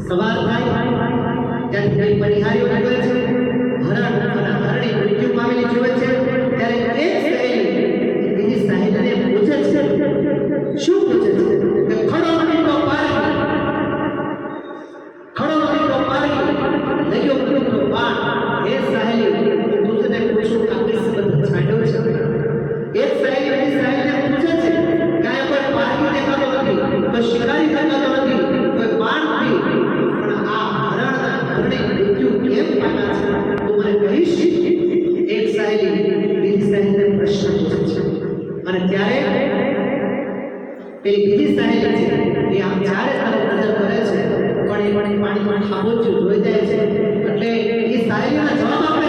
સવાર ત્યારે કઈ પરિહારી નીકળે છે હરણ હરણી મૃત્યુ પામેલી જીવે છે ત્યારે એક સહેલી પૂછે છે શું પૂછે એક સાહેબે, બીજી સાહેબને પ્રશ્ન પૂછ્યો અને ત્યારે પેલી બીજી સાહેબ છે, એ આમ જ્યારે તારે નજર કરે છે, પણ એ પાણી પાણી ખાબોચ્યું જોઈ જાય છે. એટલે એ સાહેબના જવાબ આપે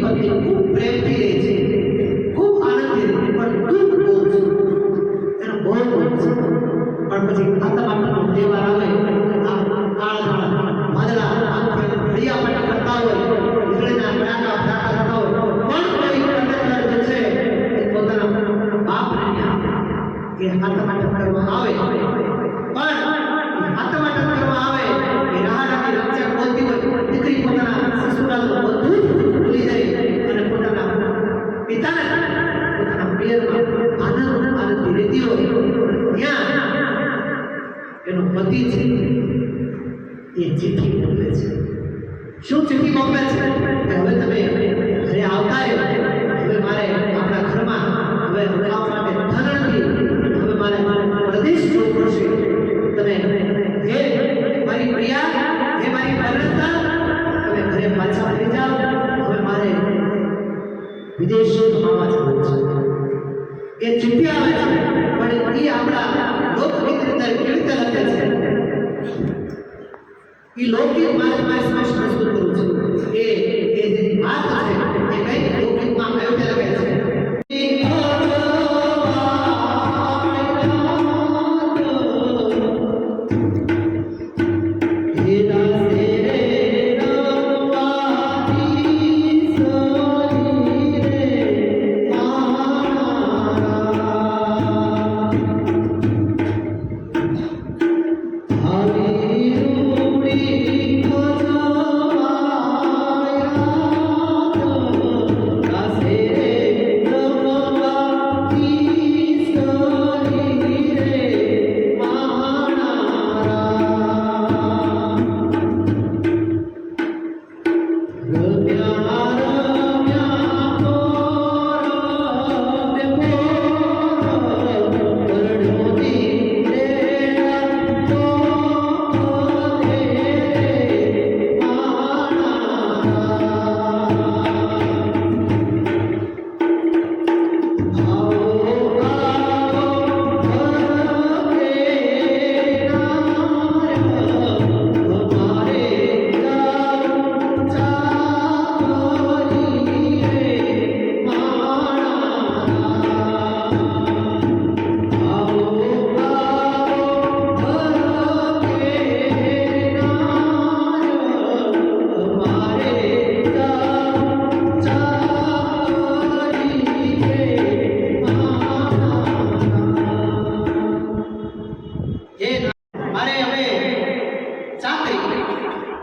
প্রতি খুব প্রেম পেয়েছে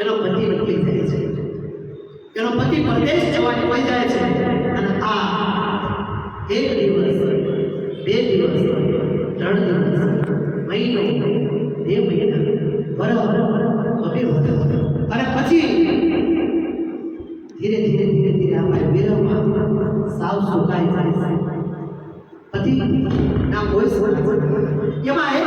એનો પતિ વકીલ થાય છે. એનો પતિ પરદેશ જવા નીકળી જાય છે. અને આ એક દિવસ, બે દિવસ, ત્રણ દિવસ, મહિનો, બે મહિના બરાબર કભી હોતો અને પછી ધીરે ધીરે ધીરે ધીરે આપણા વિરહમાં સાવ સુકાઈ જાય છે. પતિ ના કોઈ એમાં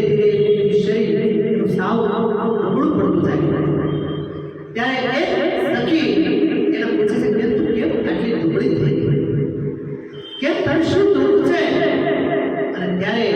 ધીરે ધીરે એનું શરીર સાવ નબળું પડતું જાય ત્યારે એ સખી એને પૂછે છે કે તું કેમ આટલી નબળી થઈ કેમ તને શું દુઃખ છે? અને ત્યારે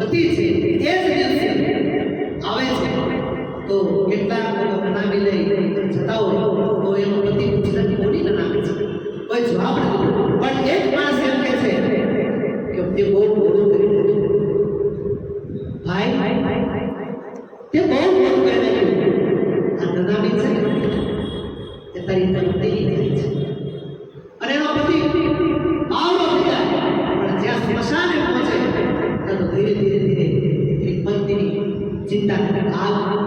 થતી છે, એ જ આવે છે. તો કેટલા લોકો બનાવી લઈ જતા હોય, તો એનો પતિ ગુજરાતી બોલીને નાખે છે. કોઈ જવાબ નથી. પણ એક માણસ એમ કે છે કે તે બહુ Gracias.